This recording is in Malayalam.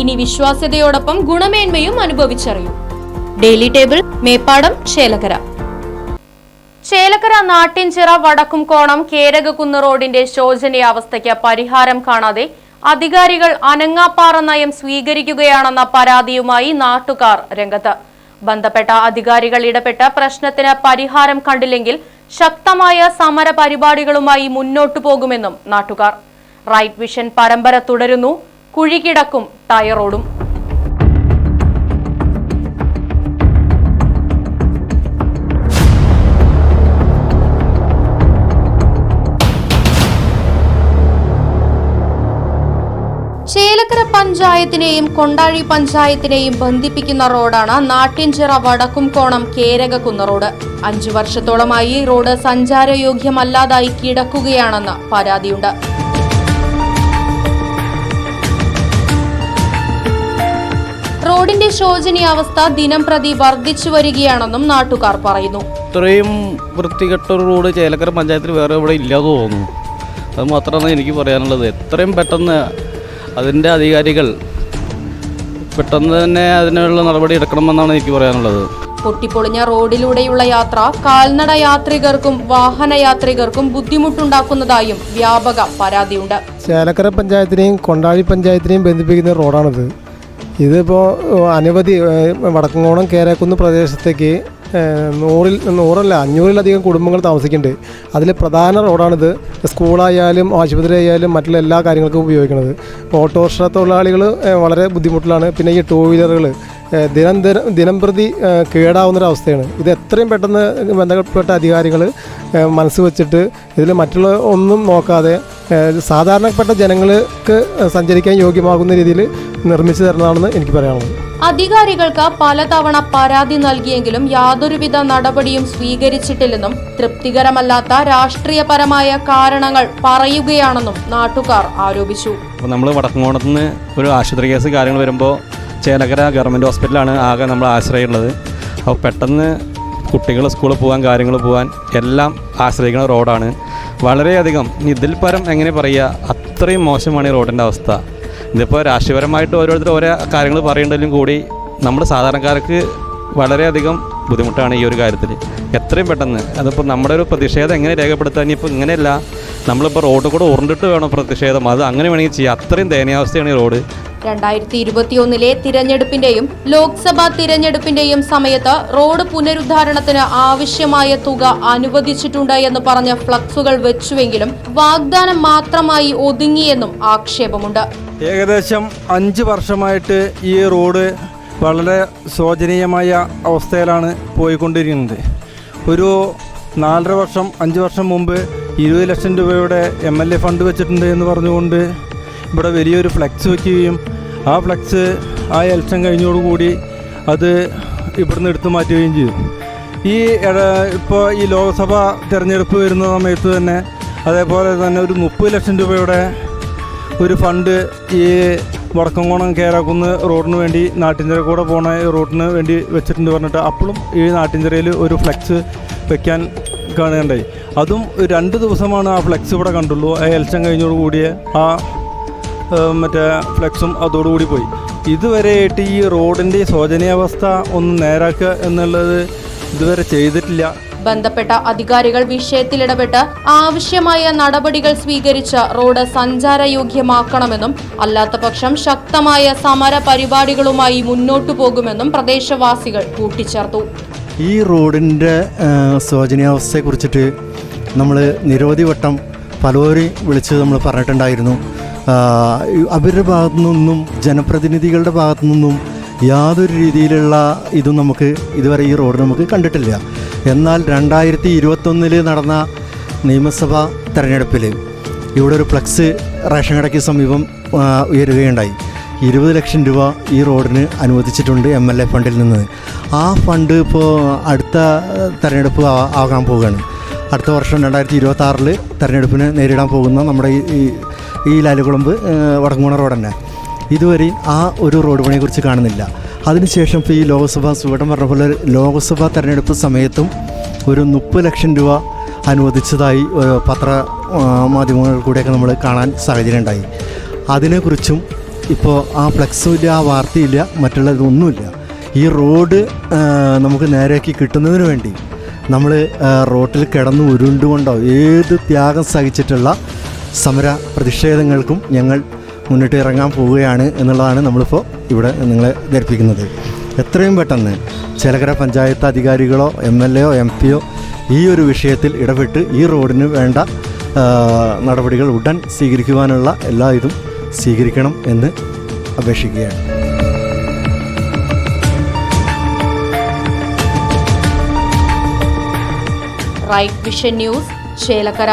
ഇനി വിശ്വാസ്യതയോടൊപ്പം ഗുണമേന്മയും അനുഭവിച്ചറിയൂ. Daily table Meppadam Chelakkara. Chelakkara Nattinchira Vadakkumkonam Kerakakkunnu റോഡിന്റെ ശോചനീയാവസ്ഥയ്ക്ക് പരിഹാരം കാണാതെ അധികാരികൾ അനങ്ങാപ്പാറ നയം സ്വീകരിക്കുകയാണെന്ന പരാതിയുമായി നാട്ടുകാർ രംഗത്ത്. ബന്ധപ്പെട്ട അധികാരികൾ ഇടപെട്ട പ്രശ്നത്തിന് പരിഹാരം കണ്ടില്ലെങ്കിൽ ശക്തമായ സമര പരിപാടികളുമായി മുന്നോട്ടു പോകുമെന്നും നാട്ടുകാർ. റൈറ്റ് വിഷൻ പരമ്പര തുടരുന്നു. കുഴികിടക്കും ടയറോടും. ചേലക്കര പഞ്ചായത്തിനെയും കൊണ്ടാഴി പഞ്ചായത്തിനെയും ബന്ധിപ്പിക്കുന്ന റോഡാണ് നാട്ടിൻചിറ വടക്കുംകോണം കേരകക്കുന്ന് റോഡ്. അഞ്ചു വർഷത്തോളമായി റോഡ് സഞ്ചാരയോഗ്യമല്ലാതായി കിടക്കുകയാണെന്ന് പരാതിയുണ്ട്. റോഡിന്റെ ശോചനീയാവസ്ഥ ദിനം പ്രതി വർദ്ധിച്ചു വരികയാണെന്നും നാട്ടുകാർ പറയുന്നു. ഇത്രയും വൃത്തികെട്ട ഒരു റോഡ് ചേലക്കര പഞ്ചായത്തിൽ വേറെ ഇവിടെ ഇല്ലാതെ തോന്നുന്നു. അത് മാത്രമാണ് എനിക്ക് പറയാനുള്ളത്. എത്രയും പെട്ടെന്ന് അതിന്റെ അധികാരികൾ പെട്ടെന്ന് തന്നെ അതിനുള്ള നടപടി എടുക്കണമെന്നാണ് എനിക്ക് പറയാനുള്ളത്. പൊട്ടിപ്പൊളിഞ്ഞ റോഡിലൂടെയുള്ള യാത്ര കാൽനട യാത്രികർക്കും വാഹന യാത്രികർക്കും ബുദ്ധിമുട്ടുണ്ടാക്കുന്നതായും വ്യാപക പരാതിയുണ്ട്. ചേലക്കര പഞ്ചായത്തിനെയും കൊണ്ടാഴി പഞ്ചായത്തിനെയും ബന്ധിപ്പിക്കുന്ന റോഡാണിത്. ഇതിപ്പോൾ അനവധി വടക്കങ്കോണം കേരക്കുന്ന് പ്രദേശത്തേക്ക് നൂറിൽ നൂറല്ല അഞ്ഞൂറിലധികം കുടുംബങ്ങൾ താമസിക്കുന്നുണ്ട്. അതിലെ പ്രധാന റോഡാണിത്. സ്കൂളായാലും ആശുപത്രി ആയാലും മറ്റുള്ള എല്ലാ കാര്യങ്ങൾക്കും ഉപയോഗിക്കുന്നത്. ഓട്ടോറിക്ഷ തൊഴിലാളികൾ വളരെ ബുദ്ധിമുട്ടിലാണ്. പിന്നെ ഈ ടൂ വീലറുകൾ ദിനം ദിനം ദിനം പ്രതി കേടാവുന്നൊരവസ്ഥയാണ്. ഇത് എത്രയും പെട്ടെന്ന് ബന്ധപ്പെട്ട അധികാരികൾ മനസ്സ് വെച്ചിട്ട് ഇതിൽ മറ്റുള്ള ഒന്നും നോക്കാതെ സാധാരണപ്പെട്ട ജനങ്ങൾക്ക് സഞ്ചരിക്കാൻ യോഗ്യമാകുന്ന രീതിയിൽ നിർമ്മിച്ചു തരുന്നതാണെന്ന് എനിക്ക് പറയാനുള്ളത്. അധികാരികൾക്ക് പലതവണ പരാതി നൽകിയെങ്കിലും യാതൊരുവിധ നടപടിയും സ്വീകരിച്ചിട്ടില്ലെന്നും തൃപ്തികരമല്ലാത്ത രാഷ്ട്രീയപരമായ കാരണങ്ങൾ പറയുകയാണെന്നും നാട്ടുകാർ ആരോപിച്ചു. അപ്പോൾ നമ്മൾ വടക്കങ്കോണത്ത് നിന്ന് ഒരു ആശുപത്രി കേസ് കാര്യങ്ങൾ വരുമ്പോൾ ചേലക്കര ഗവൺമെന്റ് ഹോസ്പിറ്റലാണ് ആകെ നമ്മൾ ആശ്രയമുള്ളത് അപ്പോൾ പെട്ടെന്ന് കുട്ടികൾ സ്കൂളിൽ പോകാൻ കാര്യങ്ങൾ പോകാൻ എല്ലാം ആശ്രയിക്കുന്ന റോഡാണ്. വളരെയധികം ഇതിൽ പരം എങ്ങനെ പറയുക അത്രയും മോശമാണ് ഈ റോഡിന്റെ അവസ്ഥ. ഇതിപ്പോൾ രാഷ്ട്രീയപരമായിട്ട് ഓരോരുത്തർ ഓരോ കാര്യങ്ങൾ പറയേണ്ടതിലും കൂടി നമ്മൾ സാധാരണക്കാർക്ക് വളരെയധികം ബുദ്ധിമുട്ടാണ് ഈ ഒരു കാര്യത്തിൽ. എത്രയും പെട്ടെന്ന് അതിപ്പോൾ നമ്മുടെ ഒരു പ്രതിഷേധം എങ്ങനെ രേഖപ്പെടുത്താൻ ഇനിയിപ്പോൾ ഇങ്ങനെയല്ല നമ്മളിപ്പോൾ റോഡ് കൂടെ ഉരുണ്ടിട്ട് വേണം പ്രതിഷേധം. അത് അങ്ങനെ വേണമെങ്കിൽ ചെയ്യാം. അത്രയും ദയനീയാവസ്ഥയാണ് ഈ റോഡ്. രണ്ടായിരത്തി ഇരുപത്തിയൊന്നിലെ തിരഞ്ഞെടുപ്പിന്റെയും ലോക്സഭാ തിരഞ്ഞെടുപ്പിന്റെയും സമയത്ത് റോഡ് പുനരുദ്ധാരണത്തിന് ആവശ്യമായ തുക അനുവദിച്ചിട്ടുണ്ട് എന്ന് പറഞ്ഞ ഫ്ലക്സുകൾ വെച്ചുവെങ്കിലും വാഗ്ദാനം മാത്രമായി ഒതുങ്ങിയെന്നും ആക്ഷേപമുണ്ട്. ഏകദേശം അഞ്ച് വർഷമായിട്ട് ഈ റോഡ് വളരെ ശോചനീയമായ അവസ്ഥയിലാണ് പോയിക്കൊണ്ടിരിക്കുന്നത്. ഒരു നാലര വർഷം അഞ്ച് വർഷം മുമ്പ് ഇരുപത് ലക്ഷം രൂപയുടെ എം എൽ എ ഫണ്ട് വെച്ചിട്ടുണ്ട് എന്ന് പറഞ്ഞുകൊണ്ട് ഇവിടെ വലിയൊരു ഫ്ലെക്സ് വയ്ക്കുകയും ആ ഫ്ലെക്സ് ആ ഇലക്ഷൻ കഴിഞ്ഞോടുകൂടി അത് ഇവിടുന്ന് എടുത്തു മാറ്റുകയും ചെയ്തു. ഈ ഇപ്പോൾ ഈ ലോക്സഭ തിരഞ്ഞെടുപ്പ് വരുന്ന സമയത്ത് തന്നെ അതേപോലെ തന്നെ ഒരു മുപ്പത് ലക്ഷം രൂപയുടെ ഒരു ഫണ്ട് ഈ വടക്കംകോണം കേരാക്കുന്ന് റോഡിന് വേണ്ടി നാട്ടിൻചിറ കൂടെ പോണ റോഡിന് വേണ്ടി വെച്ചിട്ടുണ്ട് പറഞ്ഞിട്ട് അപ്പോഴും ഈ നാട്ടിൻചിറയിൽ ഒരു ഫ്ലെക്സ് വെക്കാൻ കാണുകയുണ്ടായി. അതും രണ്ട് ദിവസമാണ് ആ ഫ്ലെക്സ് ഇവിടെ കണ്ടുള്ളൂ. ആ എലക്ഷൻ കഴിഞ്ഞോട് കൂടിയ ആ മറ്റേ ഫ്ലെക്സും അതോടുകൂടി പോയി. ഇതുവരെയായിട്ട് ഈ റോഡിന്റെ ശോചനീയാവസ്ഥ ഒന്ന് നേരാക്കുക എന്നുള്ളത് ഇതുവരെ ചെയ്തിട്ടില്ല. ബന്ധപ്പെട്ട അധികാരികൾ വിഷയത്തിലിടപെട്ട് ആവശ്യമായ നടപടികൾ സ്വീകരിച്ച് റോഡ് സഞ്ചാരയോഗ്യമാക്കണമെന്നും അല്ലാത്തപക്ഷം ശക്തമായ സമര പരിപാടികളുമായി മുന്നോട്ടു പോകുമെന്നും പ്രദേശവാസികൾ കൂട്ടിച്ചേർത്തു. ഈ റോഡിന്റെ ശോചനീയാവസ്ഥയെക്കുറിച്ചിട്ട് നമ്മൾ നിരവധി വട്ടം പലവരെയും വിളിച്ച് നമ്മൾ പറഞ്ഞിട്ടുണ്ടായിരുന്നു. അവരുടെ ഭാഗത്തു നിന്നും ജനപ്രതിനിധികളുടെ ഭാഗത്തു നിന്നും യാതൊരു രീതിയിലുള്ള ഇതും നമുക്ക് ഇതുവരെ ഈ റോഡ് നമുക്ക് കണ്ടിട്ടില്ല. എന്നാൽ രണ്ടായിരത്തി ഇരുപത്തൊന്നിൽ നടന്ന നിയമസഭാ തെരഞ്ഞെടുപ്പിൽ ഇവിടെ ഒരു ഫ്ലക്സ് റേഷൻ കടയ്ക്ക് സമീപം ഉയരുകയുണ്ടായി. ഇരുപത് ലക്ഷം രൂപ ഈ റോഡിന് അനുവദിച്ചിട്ടുണ്ട് എം എൽ എ ഫണ്ടിൽ നിന്ന്. ആ ഫണ്ട് ഇപ്പോൾ അടുത്ത തെരഞ്ഞെടുപ്പ് ആകാൻ പോവുകയാണ്. അടുത്ത വർഷം രണ്ടായിരത്തി ഇരുപത്തി ആറിൽ തെരഞ്ഞെടുപ്പിന് നേരിടാൻ പോകുന്ന നമ്മുടെ ഈ- ഈ ലാലുകുളമ്പ് വടങ്ങൂണ റോഡ് തന്നെ ഇതുവരെയും ആ ഒരു റോഡ് പണിയെക്കുറിച്ച് കാണുന്നില്ല. അതിനുശേഷം ഇപ്പോൾ ഈ ലോക്സഭ സുവിടം പറഞ്ഞ പോലെ ലോക്സഭാ തെരഞ്ഞെടുപ്പ് സമയത്തും ഒരു മുപ്പത് ലക്ഷം രൂപ അനുവദിച്ചതായി പത്ര മാധ്യമങ്ങളിൽ കൂടെയൊക്കെ നമ്മൾ കാണാൻ സാഹചര്യം ഉണ്ടായി. അതിനെക്കുറിച്ചും ഇപ്പോൾ ആ ഫ്ലെക്സും ഇല്ല ആ വാർത്തയില്ല മറ്റുള്ളതൊന്നുമില്ല ഈ റോഡ് നമുക്ക് നേരെയാക്കി കിട്ടുന്നതിന് വേണ്ടി നമ്മൾ റോട്ടിൽ കിടന്ന് ഉരുണ്ടുകൊണ്ടോ ഏത് ത്യാഗം സഹിച്ചിട്ടുള്ള സമര പ്രതിഷേധങ്ങൾക്കും ഞങ്ങൾ മുന്നിട്ട് ഇറങ്ങാൻ പോവുകയാണ് എന്നുള്ളതാണ് നമ്മളിപ്പോൾ ഇവിടെ നിങ്ങളെ ധരിപ്പിക്കുന്നത്. എത്രയും പെട്ടെന്ന് ചേലക്കര പഞ്ചായത്ത് അധികാരികളോ എം എൽ എയോ എം പിയോ ഈ ഒരു വിഷയത്തിൽ ഇടപെട്ട് ഈ റോഡിന് വേണ്ട നടപടികൾ ഉടൻ സ്വീകരിക്കുവാനുള്ള എല്ലാ ഇതും സ്വീകരിക്കണം എന്ന് അപേക്ഷിക്കുകയാണ്. Right vision news Chelakkara.